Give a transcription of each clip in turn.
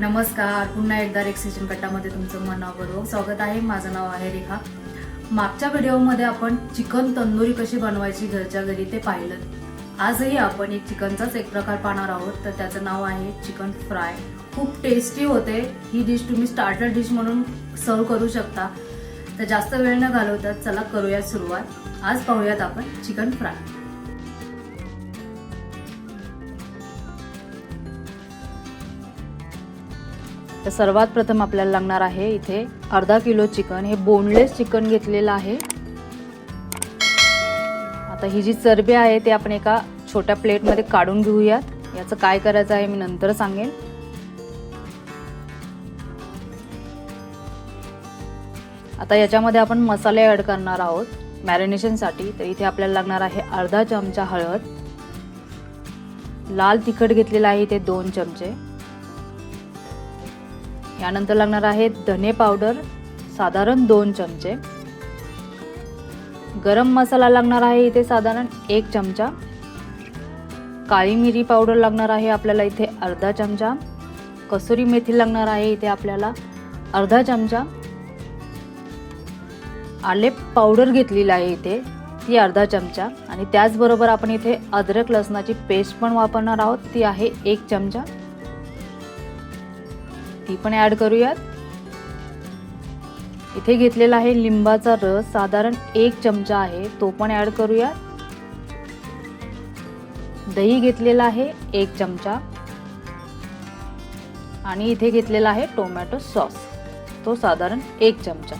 नमस्कार पुन्हा एकदा रेक्सिजन कट्टामध्ये तुमचं मनाबरोबर स्वागत आहे. माझं नाव आहे रेखा. मागच्या व्हिडिओमध्ये आपण चिकन तंदुरी कशी बनवायची घरच्या घरी ते पाहिलं. आजही आपण एक चिकनचाच एक प्रकार पाहणार आहोत. तर त्याचं नाव आहे चिकन फ्राय. खूप टेस्टी होते. ही डिश तुम्ही स्टार्टर डिश म्हणून सर्व करू शकता. तर जास्त वेळ न घालवतात चला करूयात सुरुवात. आज पाहूयात आपण चिकन फ्राय. तर सर्वात प्रथम आपल्याला लागणार आहे इथे अर्धा किलो चिकन. हे बोनलेस चिकन घेतलेलं आहे. आता ही जी चरबी आहे ते आपण एका छोट्या प्लेटमध्ये काढून घेऊयात. याचं काय करायचं आहे मी नंतर सांगेन. आता याच्यामध्ये आपण मसाले ॲड करणार आहोत मॅरिनेशनसाठी तर इथे आपल्याला लागणार आहे अर्धा चमचा हळद. लाल तिखट घेतलेला आहे इथे दोन चमचे. यानंतर लागणार आहे धने पावडर साधारण दोन चमचे. गरम मसाला लागणार आहे इथे साधारण एक चमचा. काळी मिरी पावडर लागणार आहे आपल्याला इथे अर्धा चमचा. कसुरी मेथी लागणार आहे इथे आपल्याला अर्धा चमचा. आले पावडर घेतलेली आहे इथे ती अर्धा चमचा. आणि त्याचबरोबर आपण इथे अद्रक लसणाची पेस्ट पण वापरणार आहोत ती आहे एक चमचा. ती पण ॲड करूयात. इथे घेतलेला आहे लिंबाचा रस. साधारण एक चमचा आहे तो पण ॲड करूयात. दही घेतलेला आहे एक चमचा. आणि इथे घेतलेला आहे टोमॅटो सॉस तो साधारण एक चमचा.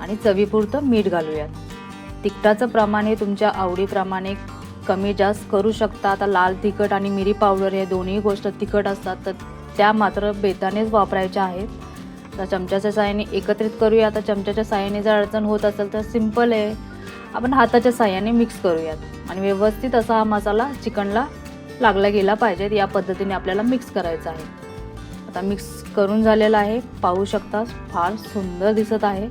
आणि चवीपुरतं मीठ घालूयात. तिखटाचं प्रमाण हे तुमच्या आवडीप्रमाणे कमी जास्त करू शकता. आता लाल तिखट आणि मिरी पावडर हे दोन्ही गोष्ट तिखट असतात तर त्या मात्र बेतानेच वापरायच्या आहेत. तर चमच्याच्या साह्याने एकत्रित करूया. आता चमच्याच्या साह्याने जर अडचण होत असेल तर सिंपल आहे. आपण हाताच्या साह्याने मिक्स करूयात. आणि व्यवस्थित असा हा मसाला चिकनला लागला गेला पाहिजेत. या पद्धतीने आपल्याला मिक्स करायचा आहे. आता मिक्स करून झालेला आहे. पाहू शकता फार सुंदर दिसत आहे.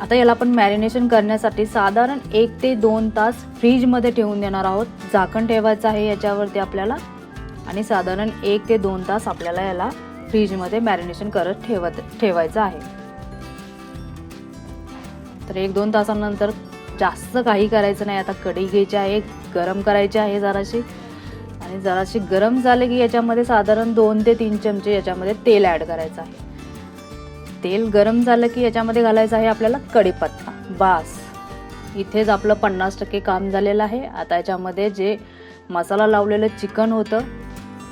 आता याला आपण मॅरिनेशन करण्यासाठी साधारण एक ते दोन तास फ्रीजमध्ये ठेवून देणार आहोत. झाकण ठेवायचं आहे. याच्यावरती आपल्याला आणि साधारण एक ते दोन तास आपल्याला याला फ्रीजमध्ये मॅरिनेशन करत ठेवत ठेवायचं आहे. तर एक दोन तासानंतर जास्त काही करायचं नाही. आता कढी घ्यायची आहे गरम करायची आहे जराशी. आणि जराशी गरम झाले की याच्यामध्ये साधारण दोन ते तीन चमचे याच्यामध्ये तेल ॲड करायचं आहे. तेल गरम झालं की याच्यामध्ये घालायचं आहे आपल्याला कढीपत्ता. बास. इथेच आपलं पन्नास टक्के काम झालेलं आहे. आता याच्यामध्ये जे मसाला लावलेलं चिकन होतं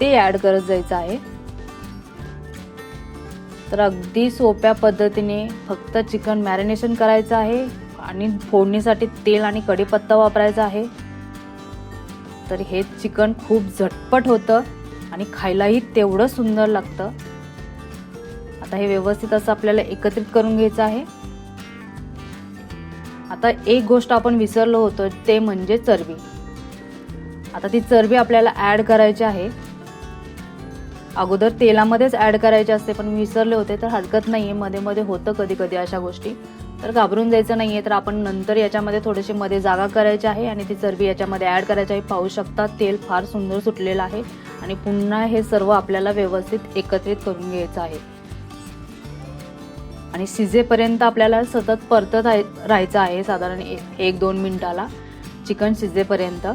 ते ॲड करत जायचं आहे. तर अगदी सोप्या पद्धतीने फक्त चिकन मॅरिनेशन करायचं आहे आणि फोडणीसाठी तेल आणि कढीपत्ता वापरायचा आहे. तर हे चिकन खूप झटपट होतं आणि खायलाही तेवढं सुंदर लागतं. आता हे व्यवस्थित असं आपल्याला एकत्रित करून घ्यायचं आहे. आता एक गोष्ट आपण विसरलो होतो ते म्हणजे चरबी. आता ती चरबी आपल्याला ॲड करायची आहे. अगोदर तेलामध्येच ॲड करायचे असते पण विसरले होते तर हरकत नाही आहे मध्ये मध्ये होतं कधी कधी अशा गोष्टी. तर घाबरून जायचं नाही आहे तर आपण नंतर याच्यामध्ये थोडेसे मध्ये जागा करायची आहे आणि ती चरबी याच्यामध्ये ॲड करायची आहे. पाहू शकता तेल फार सुंदर सुटलेलं आहे आणि पुन्हा हे सर्व आपल्याला व्यवस्थित एकत्रित करून घ्यायचं आहे. आणि शिजेपर्यंत आपल्याला सतत परतत राहायचं आहे साधारण एक दोन मिनिटाला. चिकन शिजेपर्यंत.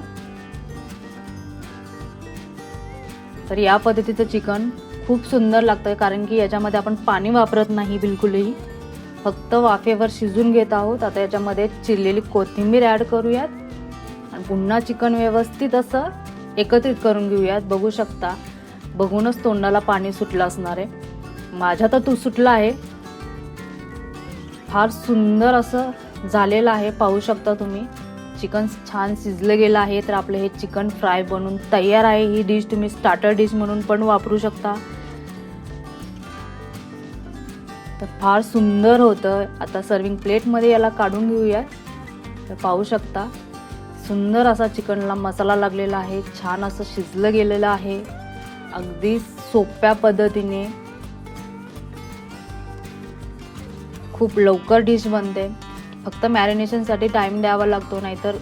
तर या पद्धतीचं चिकन खूप सुंदर लागतं कारण की याच्यामध्ये आपण पाणी वापरत नाही बिलकुलही. फक्त वाफेवर शिजून घेत आहोत. आता याच्यामध्ये चिरलेली कोथिंबीर ॲड करूयात. आणि पुन्हा चिकन व्यवस्थित असं एकत्रित करून घेऊयात. बघू शकता बघूनच तोंडाला पाणी सुटलं असणार आहे. माझ्या तर तू सुटला आहे. फार सुंदर असं झालेलं आहे पाहू शकता तुम्ही. चिकन छान शिजलं गेलं आहे तर आपलं हे चिकन फ्राय बनून तयार आहे. ही डिश तुम्ही स्टार्टर डिश म्हणून पण वापरू शकता. तर फार सुंदर होतं. आता सर्विंग प्लेटमध्ये याला काढून घेऊया. तर पाहू शकता सुंदर असा चिकनला मसाला लागलेला आहे. छान असं शिजलं गेलेलं आहे. अगदी सोप्या पद्धतीने. खूप लवकर डिश बनते. फक्त मॅरिनेशनसाठी टाईम द्यावा लागतो नाहीतर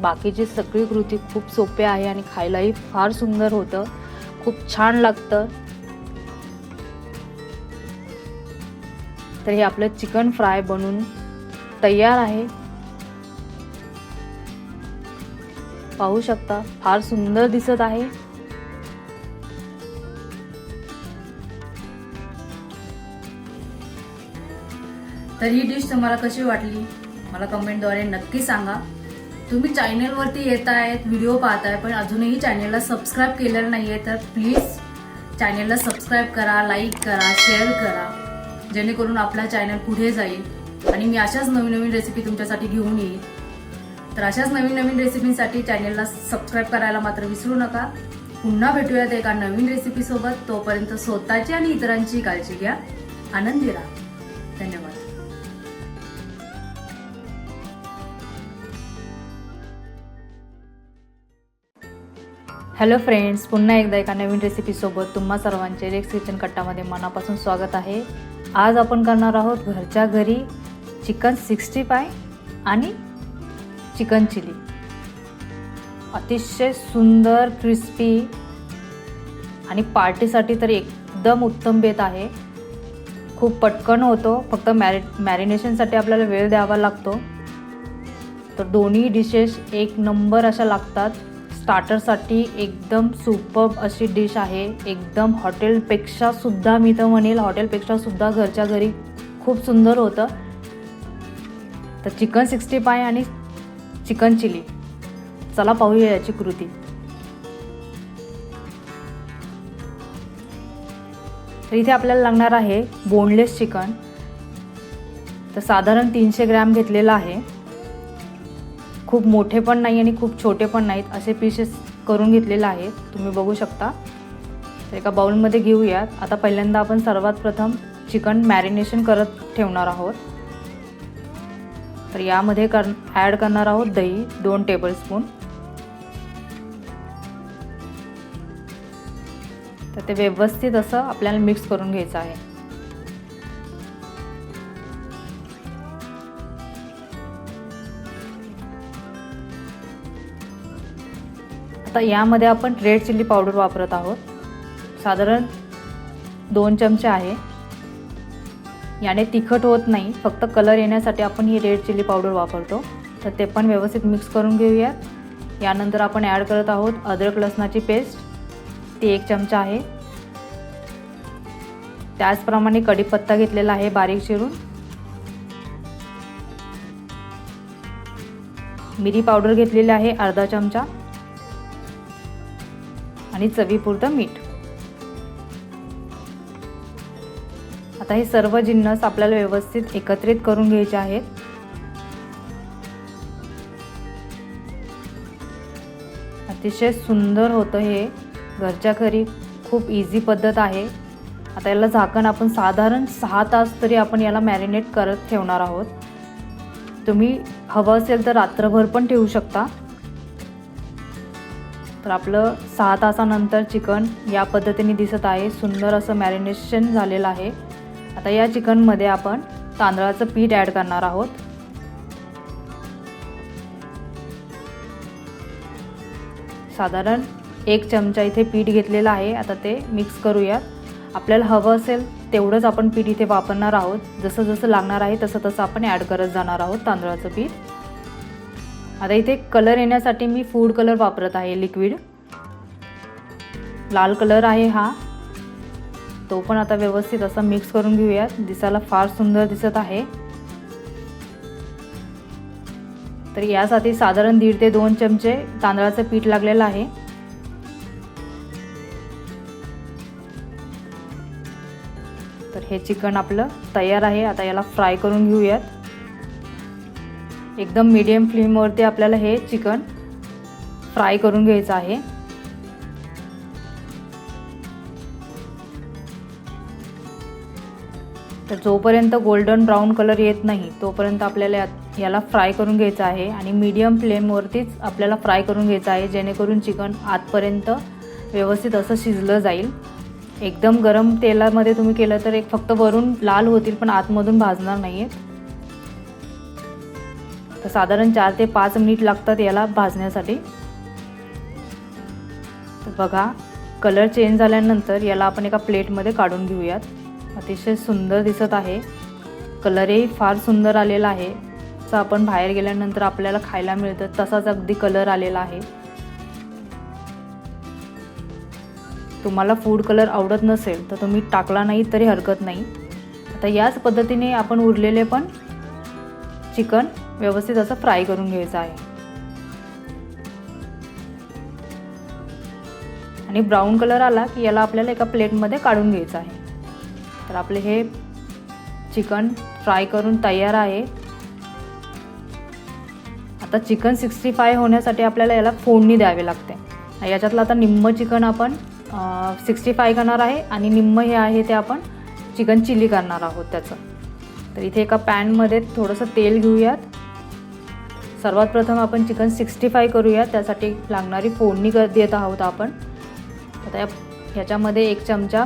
बाकीची सगळी कृती खूप सोपे आहे आणि खायलाही फार सुंदर होतं. खूप छान लागतं. तर हे आपलं चिकन फ्राय बनून तयार आहे. पाहू शकता फार सुंदर दिसत आहे. तर ही डिश तुम्हाला कशी वाटली? मला कमेंटद्वारे नक्की सांगा. तुम्ही चॅनेलवरती येत आहेत व्हिडिओ पाहताय पण अजूनही चॅनेलला सबस्क्राईब केलेलं नाही आहे तर प्लीज चॅनेलला सबस्क्राईब करा लाईक करा शेअर करा. जेणेकरून आपला चॅनल पुढे जाईल. आणि मी अशाच नवीन नवीन रेसिपी तुमच्यासाठी घेऊन येईल तर अशाच नवीन नवीन रेसिपींसाठी चॅनेलला सबस्क्राईब करायला मात्र विसरू नका. पुन्हा भेटूयात एका नवीन रेसिपीसोबत. तोपर्यंत स्वतःची आणि इतरांची काळजी घ्या. आनंदी राहा. हॅलो फ्रेंड्स पुन्हा एकदा एका नवीन रेसिपीसोबत तुम्हा सर्वांचे रेक्स किचन कट्टामध्ये मनापासून स्वागत आहे. आज आपण करणार आहोत घरच्या घरी चिकन सिक्स्टी फाय आणि चिकन चिली. अतिशय सुंदर क्रिस्पी आणि पार्टीसाठी तर एकदम उत्तम बेत आहे. खूप पटकन होतो फक्त मॅरि मॅरिनेशनसाठी आपल्याला वेळ द्यावा लागतो. तर दोन्ही डिशेस एक नंबर अशा लागतात. स्टार्टरसाठी एकदम सुपर अशी डिश आहे. एकदम हॉटेलपेक्षा सुद्धा मी तर म्हणेल हॉटेलपेक्षा सुद्धा घरच्या घरी खूप सुंदर होतं. तर चिकन सिक्स्टी पाय आणि चिकन चिली चला पाहूया याची कृती. तर इथे आपल्याला लागणार आहे बोनलेस चिकन तर साधारण तीनशे ग्रॅम घेतलेलं आहे. खूप मोठे पण नाही आणि खूप छोटे पण नाहीत असे पीसेस करून घेतलेले आहेत. तुम्ही बघू शकता. तर एका बाउलमध्ये घेऊयात. आता पहिल्यांदा आपण सर्वात प्रथम चिकन मॅरिनेशन करत ठेवणार आहोत. तर यामध्ये कर ॲड करणार आहोत दही दोन टेबलस्पून तर ते व्यवस्थित असं आपल्याला मिक्स करून घ्यायचं आहे. आता यामध्ये आपण रेड चिल्ली पावडर वापरत आहोत. साधारण दोन चमचे आहे. याने तिखट होत नाही फक्त कलर येण्यासाठी आपण ही रेड चिल्ली पावडर वापरतो. तर ते पण व्यवस्थित मिक्स करून घेऊयात यानंतर आपण ॲड करत आहोत अद्रक लसणाची पेस्ट. ती एक चमचा आहे. त्याचप्रमाणे कढीपत्ता घेतलेला आहे बारीक चिरून. मिरी पावडर घेतलेली आहे अर्धा चमचा. आणि चवीपुरतं मीठ. आता हे सर्व जिन्नस आपल्याला व्यवस्थित एकत्रित करून घ्यायचे आहेत. अतिशय सुंदर होतं हे. घरच्या घरी खूप इझी पद्धत आहे. आता याला झाकण आपण साधारण सहा तास तरी आपण याला मॅरिनेट करत ठेवणार आहोत. तुम्ही हवं असेल तर रात्रभर पण ठेवू शकता. तर आपलं सहा तासानंतर चिकन या पद्धतीने दिसत आहे. सुंदर असं मॅरिनेशन झालेलं आहे. आता या चिकनमध्ये आपण तांदळाचं पीठ ॲड करणार आहोत. साधारण एक चमचा इथे पीठ घेतलेलं आहे. आता ते मिक्स करूयात. आपल्याला हवं असेल तेवढंच आपण पीठ इथे वापरणार आहोत. जसं जसं लागणार आहे तसं तसं आपण ॲड करत जाणार आहोत तांदळाचं पीठ. आता इथे कलर येण्यासाठी मी फूड कलर वापरत आहे लिक्विड लाल कलर आहे हा. तो पण आता व्यवस्थित असा मिक्स करून घेऊयात. दिसायला फार सुंदर दिसत आहे. तर यासाठी साधारण दीड ते दोन चमचे तांदळाचं पीठ लागलेलं आहे. तर हे चिकन आपलं तयार आहे. आता याला फ्राय करून घेऊयात. एकदम मीडियम फ्लेमवरती आपल्याला हे चिकन फ्राय करून घ्यायचं आहे. तर जोपर्यंत गोल्डन ब्राऊन कलर येत नाही तोपर्यंत आपल्याला याला फ्राय करून घ्यायचं आहे आणि मीडियम फ्लेमवरतीच आपल्याला फ्राय करून घ्यायचं आहे जेणेकरून चिकन आतपर्यंत व्यवस्थित असं शिजलं जाईल. एकदम गरम तेलामध्ये तुम्ही केलं तर एक फक्त वरून लाल होतील पण आतमधून भाजणार नाही आहेत तर साधारण चार ते पाच मिनिट लागतात याला भाजण्यासाठी. तर बघा कलर चेंज झाल्यानंतर याला आपण एका प्लेटमध्ये काढून घेऊयात. अतिशय सुंदर दिसत आहे. कलरही फार सुंदर आलेला आहे. जसं आपण बाहेर गेल्यानंतर आपल्याला खायला मिळतं तसाच अगदी कलर आलेला आहे. तुम्हाला फूड कलर आवडत नसेल तर तुम्ही टाकला नाही तरी हरकत नाही. आता याच पद्धतीने आपण उरलेले पण चिकन व्यवस्थित असं फ्राय करून घ्यायचं आहे. आणि ब्राऊन कलर आला की याला आपल्याला एका प्लेटमध्ये काढून घ्यायचं आहे. तर आपले हे चिकन फ्राय करून तयार आहे. आता चिकन सिक्स्टी फाय होण्यासाठी आपल्याला याला फोडणी द्यावी लागते. याच्यातलं आता निम्म चिकन आपण सिक्स्टी फाय करणार आहे आणि निम्म हे आहे ते आपण चिकन चिली करणार आहोत त्याचं. तर इथे एका पॅनमध्ये थोडंसं तेल घेऊयात. सर्वात प्रथम आपण चिकन सिक्स्टी फाय करूया. त्यासाठी लागणारी फोडणी कर देत आहोत आपण. आता या ह्याच्यामध्ये एक चमचा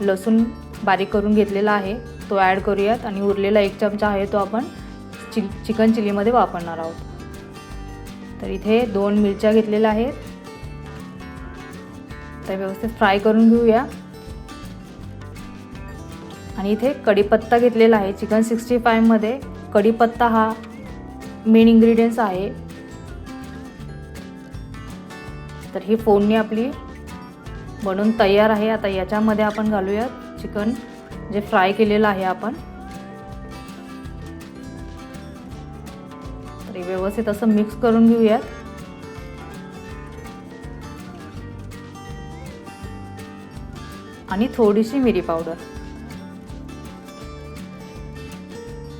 लसूण बारीक करून घेतलेला आहे. तो ॲड करूयात आणि उरलेला एक चमचा आहे तो आपण चि चिकन चिलीमध्ये वापरणार आहोत. तर इथे दोन मिरच्या घेतलेल्या आहेत. त्या व्यवस्थित फ्राय करून घेऊया. आणि इथे कढीपत्ता घेतलेला आहे. चिकन सिक्स्टी फायमध्ये कढीपत्ता हा मेन इन्ग्रेडियंट्स आहे. तर ही फोडणी आपली बनून तयार आहे. आता याच्यामध्ये आपण घालूयात चिकन जे फ्राय केलेलं आहे आपण. तरी व्यवस्थित असं मिक्स करून घेऊयात. आणि थोडीशी मिरी पावडर.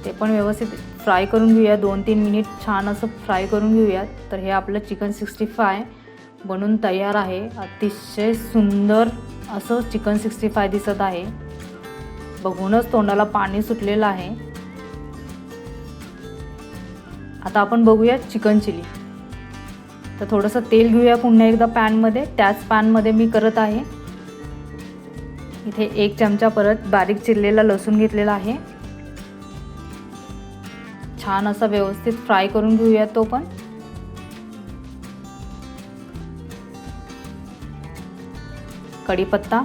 ते पण व्यवस्थित फ्राय करून घेऊया. दोन तीन मिनिट छान असं फ्राय करून घेऊयात तर हे आपलं चिकन सिक्स्टी फाय बनून तयार आहे. अतिशय सुंदर असं चिकन सिक्स्टी फाय दिसत आहे. बघूनच तोंडाला पाणी सुटलेलं आहे. आता आपण बघूया चिकन चिली. तर थोडंसं तेल घेऊया पुन्हा एकदा पॅनमध्ये. त्याच पॅनमध्ये मी करत आहे. इथे एक चमचा परत बारीक चिरलेला लसूण घेतलेला आहे. छान असा व्यवस्थित फ्राय करून घेऊया तो पण. कढीपत्ता.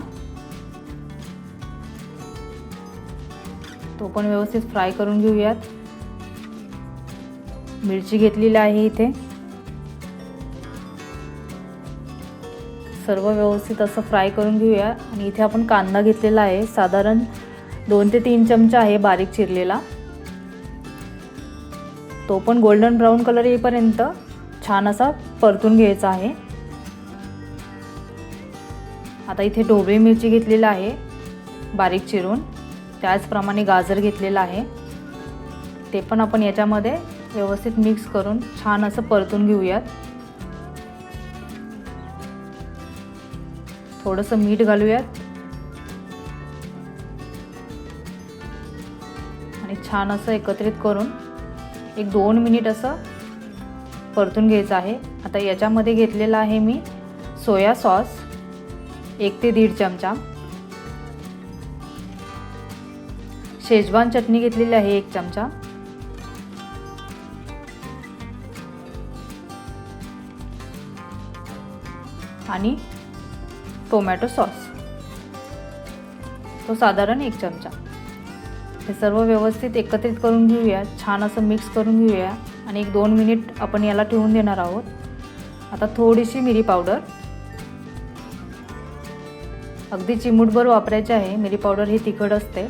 तो पण व्यवस्थित फ्राय करून घेऊयात. मिरची घेतलेली आहे इथे. सर्व व्यवस्थित असं फ्राय करून घेऊया. आणि इथे आपण कांदा घेतलेला आहे. साधारण दोन ते तीन चमचा आहे बारीक चिरलेला. तो पण गोल्डन ब्राऊन कलर येईपर्यंत छान असा परतून घ्यायचा आहे. आता इथे ढोबळी मिरची घेतलेलं आहे बारीक चिरून. त्याचप्रमाणे गाजर घेतलेलं आहे. ते पण आपण याच्यामध्ये व्यवस्थित मिक्स करून छान असं परतून घेऊयात. थोडंसं मीठ घालूयात. आणि छान असं एकत्रित करून एक दोन मिनिट असं परतून घ्यायचं आहे. आता याच्यामध्ये घेतलेला आहे मी सोया सॉस एक ते दीड चमचा. शेजवान चटणी घेतलेली आहे एक चमचा. आणि टोमॅटो सॉस. तो साधारण एक चमचा. हे सर्व व्यवस्थित एकत्रित करून घेऊया. छान असं मिक्स करून घेऊया. आणि एक दोन मिनिट आपण याला ठेवून देणार आहोत. आता थोडीशी मिरी पावडर अगदी चिमूटभर वापरायचे आहे. मिरी पावडर ही तिखट असते.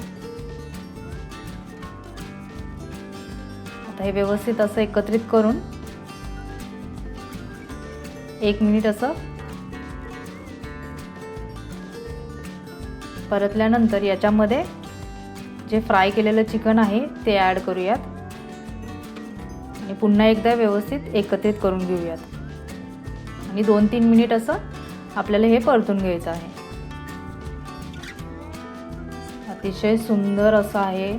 आता हे व्यवस्थित असं एकत्रित करून एक मिनिट असं परतल्यानंतर याच्यामध्ये जे फ्राय केलेलं चिकन आहे ते ॲड करूयात. आणि पुन्हा एकदा व्यवस्थित एकत्रित करून घेऊयात. आणि दोन तीन मिनिट असं आपल्याला हे परतून घ्यायचं आहे. अतिशय सुंदर असं आहे.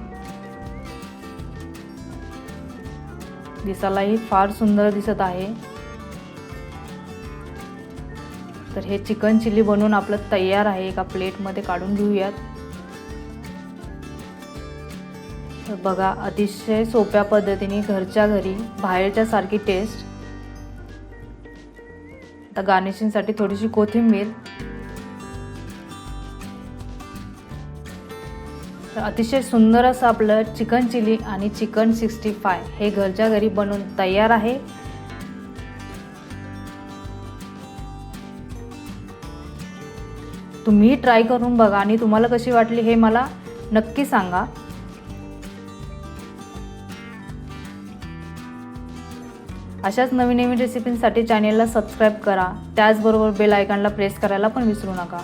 दिसायलाही फार सुंदर दिसत आहे. तर हे चिकन चिली बनवून आपलं तयार आहे. एका प्लेटमध्ये काढून घेऊयात. तर बघा अतिशय सोप्या पद्धतीने घरच्या घरी बाहेरच्या सारखी टेस्ट आता गार्निशिंगसाठी थोडीशी कोथिंबीर. तर अतिशय सुंदर असं आपलं चिकन चिली आणि चिकन सिक्स्टी फाय हे घरच्या घरी बनवून तयार आहे. तुम्ही ट्राय करून बघा आणि तुम्हाला कशी वाटली हे मला नक्की सांगा. अशाच नवीन नवीन रेसिपींसाठी चॅनेलला सबस्क्राईब करा. त्याचबरोबर बेल आयकॉनला प्रेस करायला पण विसरू नका.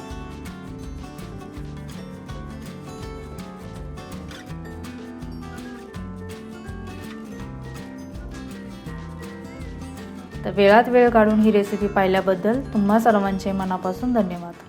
तर वेळात वेळ काढून ही रेसिपी पाहिल्याबद्दल तुम्हा सर्वांचे मनापासून धन्यवाद.